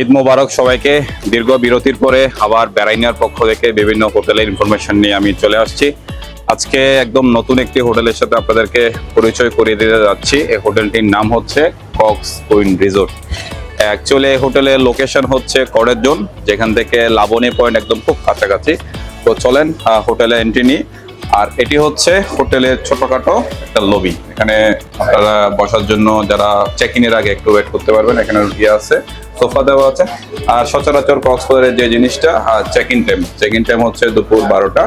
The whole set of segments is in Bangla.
ঈদ মোবারক সবাইকে। দীর্ঘ বিরতির পরে আবার বেড়াইনার পক্ষ থেকে বিভিন্ন হোটেলের ইনফরমেশন নিয়ে আমি চলে আসছি। আজকে একদম নতুন একটি হোটেলের সাথে আপনাদেরকে পরিচয় করিয়ে দিতে যাচ্ছি। এই হোটেলটির নাম হচ্ছে কক্স কুইন রিসোর্ট। অ্যাকচুয়ালি এই হোটেলের লোকেশন হচ্ছে করের জোন, যেখান থেকে লাবণী পয়েন্ট একদম খুব কাছাকাছি। তো চলেন হোটেলে এন্ট্রি নিই। আর এটি হচ্ছে হোটেলের ছোটখাটো একটা লবি এখানে আপনারা বসার জন্য যারা চেক ইনের আগে একটু ওয়েট করতে পারবেন, এখানে ইয়ে আছে, সোফা দেওয়া আছে। আর সচরাচর কক্সবাজারের যে জিনিসটা আর check in time check in time হচ্ছে দুপুর বারোটা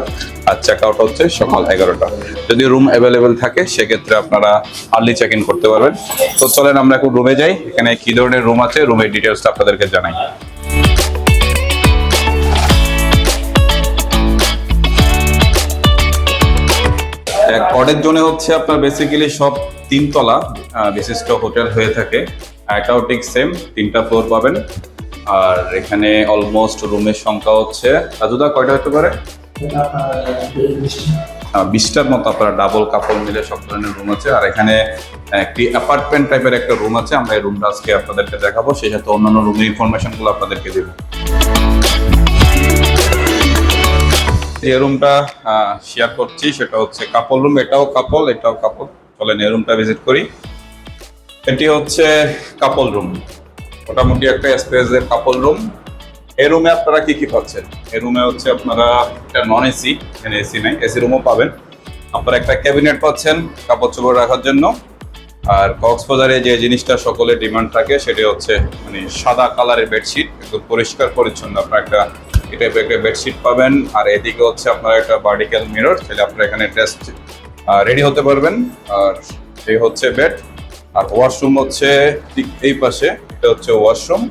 আর চেক আউট হচ্ছে সকাল এগারোটা। যদি রুম অ্যাভেলেবেল থাকে, সেক্ষেত্রে আপনারা আর্লি চেক ইন করতে পারবেন। তো চলেন আমরা এখন রুমে যাই। এখানে কি ধরনের রুম আছে? রুমের ডিটেলসটা আপনাদেরকে জানাই। কটের জোনে হচ্ছে আপনার বেসিক্যালি সব তিনতলা বিশিষ্ট হোটেল হয়ে থাকে। এটাও ঠিক সেম তিনটা ফ্লোর পাবেন। আর এখানে অলমোস্ট রুমের সংখ্যা হচ্ছে, রাজুদা, কয়টা হতে পারে? বিশটার মতো আপনার ডাবল কাপড় মিলে সব ধরনের রুম আছে। আর এখানে একটি অ্যাপার্টমেন্ট টাইপের একটা রুম আছে, আমরা এই রুমটা আজকে আপনাদেরকে দেখাবো। সেই সাথে অন্যান্য রুমের ইনফরমেশনগুলো আপনাদেরকে দেবো। যে রুমটা শেয়ার করছি সেটা হচ্ছে কাপল রুম এটাও কাপল এটাও কাপল চলেন এই রুমটা ভিজিট করি। এটি হচ্ছে কাপল রুম মোটামুটি একটা স্পেসের কাপল রুম এই রুমে আপনারা কি কি পাচ্ছেন? এই রুমে হচ্ছে আপনারা একটা নন এসি এখানে এসি নাই এসি রুমও পাবেন। আপনারা একটা ক্যাবিনেট পাচ্ছেন কাপড় চোপড় রাখার জন্য। আর কক্সবাজারে যে জিনিসটা সকলের ডিমান্ড থাকে, সেটি হচ্ছে মানে সাদা কালারের বেডশিট একদম পরিষ্কার পরিচ্ছন্ন আপনার একটা টাইপের একটা বেডশিট পাবেন। আর এদিকে হচ্ছে আপনারা একটা ভার্টিক্যাল মিরর সেটা আপনারা এখানে টেস্ট রেডি হতে পারবেন। আর এই হচ্ছে বেড আর ওয়াশরুম হচ্ছে ঠিক এই পাশে, এটা হচ্ছে ওয়াশরুম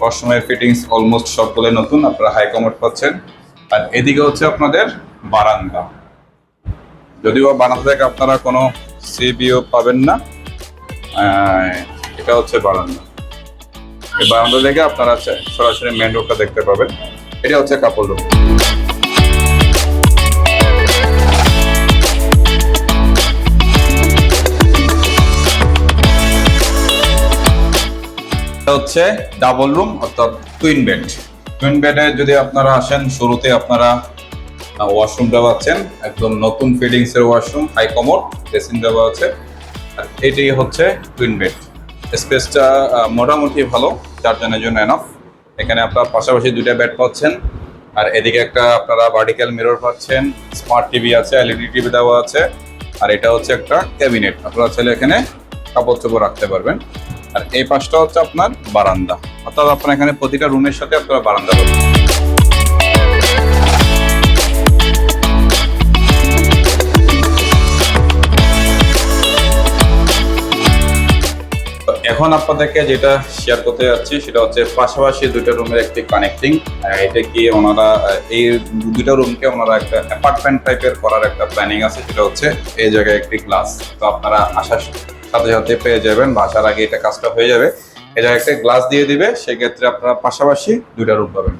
ওয়াশরুমের ফিটিংস অলমোস্ট সবগুলো নতুন, আপনারা হাই কমোড পাচ্ছেন। আর এদিকে হচ্ছে আপনাদের বারান্দা। যদিও বারান্দা থেকে আপনারা কোনো সিবিও পাবেন না এটা হচ্ছে বারান্দা। এই বারান্দা থেকে আপনারা সরাসরি মেন রোডটা দেখতে পাবেন। এটা হচ্ছে কাপড় রুম হচ্ছে ডাবল রুম অর্থাৎ টুইন বেড টুইন বেডে যদি আপনারা আসেন, শুরুতে আপনারা ওয়াশরুমটা পাচ্ছেন একদম নতুন ফিডিংস এর ওয়াশরুম হাই কমোড বেসিন দেওয়া আছে। আর এটি হচ্ছে টুইন বেড স্পেসটা মোটামুটি ভালো, চারজনের জন্য এনাফ এখানে আপনার পাশাপাশি দুইটা বেড পাচ্ছেন। আর এদিকে একটা আপনারা ভার্টিক্যাল মিরর পাচ্ছেন। স্মার্ট টিভি আছে এলইডি টিভি দেওয়া আছে। আর এটা হচ্ছে একটা ক্যাবিনেট আপনারা ছেলে এখানে কাপড় চোপড় রাখতে পারবেন। আর এই পাশটা হচ্ছে আপনার বারান্দা। অর্থাৎ আপনার এখানে প্রতিটা রুমের সাথে আপনারা বারান্দা পাবেন এখন আপনাদেরকে যেটা শেয়ার করতে যাচ্ছি, সেটা হচ্ছে পাশাপাশি দুইটা রুমের একটি কানেক্টিং এটা কি ওনারা এই দুইটা রুমকে ওনারা একটা অ্যাপার্টমেন্ট টাইপের করার একটা প্ল্যানিং আছে, সেটা হচ্ছে এই জায়গায় একটি গ্লাস তো আপনারা আসার সাথে সাথে পেয়ে যাবেন আসার আগে এটা কাজটা হয়ে যাবে। জায়গায় একটা গ্লাস দিয়ে দিবে, সেক্ষেত্রে আপনারা পাশাপাশি দুইটা রুম পাবেন।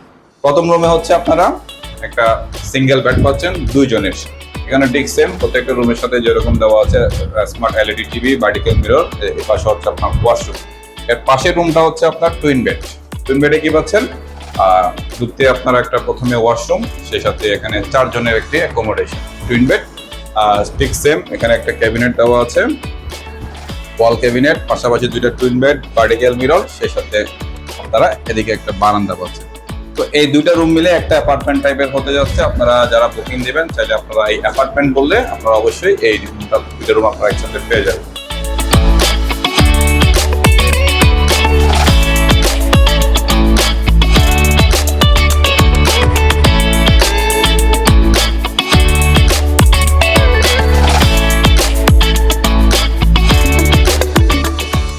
প্রথম রুমে হচ্ছে আপনারা একটা সিঙ্গেল বেড পাচ্ছেন, দুইজনের। এখানে ঠিক সেম প্রত্যেকটা রুমের সাথে যেরকম দেওয়া আছে smart LED TV vertical mirror এর পাশে হচ্ছে আপনার ওয়াশরুম এর পাশের রুমটা হচ্ছে আপনার টুইন বেড টুইন বেডে কি পাচ্ছেন? দুতে আপনার একটা প্রথমে ওয়াশরুম সেই সাথে এখানে চারজনের একটি অ্যাকোমোডেশন টুইন বেড ঠিক সেম এখানে একটা ক্যাবিনেট দেওয়া আছে। ওয়াল ক্যাবিনেট পাশাপাশি দুইটা টুইন বেড ভার্টিক্যাল মিরর সেই সাথে আপনারা এদিকে একটা বারান্দা পাচ্ছেন। তো এই দুইটা রুম মিলে একটা অ্যাপার্টমেন্ট টাইপের হতে যাচ্ছে। আপনারা যারা বুকিং দিবেন চাইলে আপনারা এই অ্যাপার্টমেন্ট বললে আপনারা অবশ্যই এই রুমটা দুইটা রুম আপনারা একসাথে পেয়ে যাবেন।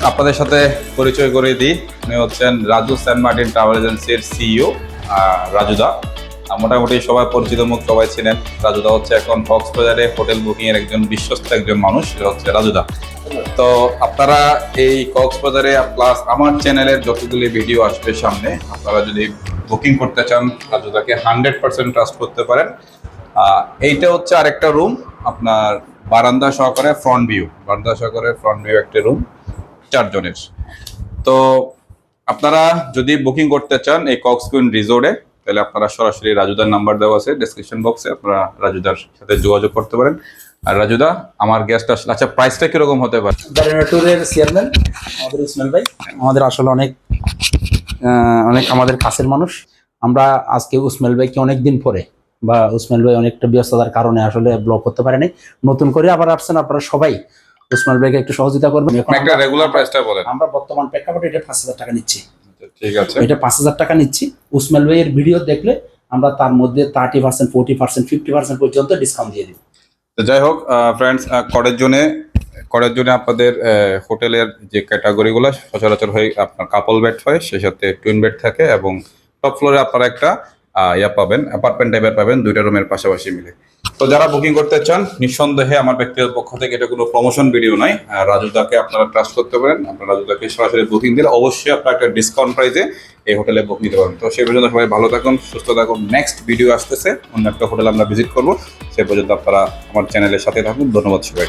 আপনাদের সাথে পরিচয় করে দিই। উনি হচ্ছেন রাজু সেন্ট মার্টিন ট্রাভেল এজেন্সির সিইও রাজুদা। মোটামুটি সবাই পরিচিত মুখ সবাই ছিলেন রাজুদা হচ্ছে এখন কক্সবাজারে হোটেল বুকিং এর একজন বিশ্বস্ত একজন মানুষ সেটা হচ্ছে রাজুদা। তো আপনারা এই কক্সবাজারে প্লাস আমার চ্যানেলের যতগুলি ভিডিও আসবে সামনে, আপনারা যদি বুকিং করতে চান, রাজুদাকে হান্ড্রেড পার্সেন্ট ট্রাস্ট করতে পারেন। এইটা হচ্ছে আরেকটা রুম আপনার বারান্দা সহকারে ফ্রন্ট ভিউ বারান্দা সহকারে ফ্রন্ট ভিউ একটা রুম চারজনের। তো আপনারা যদি বুকিং করতে চান এই কক্সকুইন রিসোর্টে তাহলে আপনারা সরাসরি রাজুদার নাম্বার দেওয়া আছে ডেসক্রিপশন বক্সে আপনারা রাজুদার সাথে যোগাযোগ করতে পারেন। আর রাজুদা আমার গেস্ট আসলে আচ্ছা প্রাইসটা কীরকম হতে পারে? জেনারেটরের চেয়ারম্যান আমাদের ইসমাইল ভাই। আমাদের আসলে অনেক আহ, অনেক আমাদের কাছের মানুষ। আমরা আজকে উসমাইল ভাইকে অনেক দিন পরে বা উসমাইল ভাই অনেকটা ব্যস্ততার কারণে আসলে ব্লক করতে পারেনি। নতুন করে আবার আসছেন আপনারা সবাই। উসমাইল ভাইকে একটু সহযোগিতা করবেন। একটা রেগুলার প্রাইসটা বলেন। আমরা বর্তমান প্রেক্ষাপটে এটা পাঁচ হাজার টাকা নিচ্ছি। ঠিক আছে। এটা পাঁচ হাজার টাকা নিচ্ছি। উসমাইল ভাইয়ের ভিডিও দেখলে আমরা তার মধ্যে thirty percent forty percent fifty percent পর্যন্ত ডিসকাউন্ট দিয়ে দিব। তো যাই হোক ফ্রেন্ডস করের জন্য করের জন্য আপনাদের হোটেলের যে ক্যাটাগরিগুলো সচরাচর হয় আপনার কাপল বেড হয় সেই সাথে টুইন বেড থাকে এবং টপ ফ্লোরে আপনারা একটা ইয়া পাবেন অ্যাপার্টমেন্ট টাইপের পাবেন দুইটা রুমের পাশাপাশি মিলে। তো যারা বুকিং করতে চান, নিঃসন্দেহে আমার ব্যক্তিগত পক্ষ থেকে এটা কোনো প্রমোশন ভিডিও নয়। রাজু রাজুদাকে আপনারা ট্রাস্ট করতে পারেন। আপনারা রাজুদাকে সরাসরি বুকিং দিলে অবশ্যই আপনারা একটা ডিসকাউন্ট প্রাইসে এই হোটেলে বুক নিতে পারেন তো সেই পর্যন্ত সবাই ভালো থাকুন, সুস্থ থাকুন। নেক্সট ভিডিও আসতেছে, অন্য একটা হোটেল আমরা ভিজিট করব। সেই পর্যন্ত আপনারা আমার চ্যানেলের সাথে থাকুন। ধন্যবাদ সবাই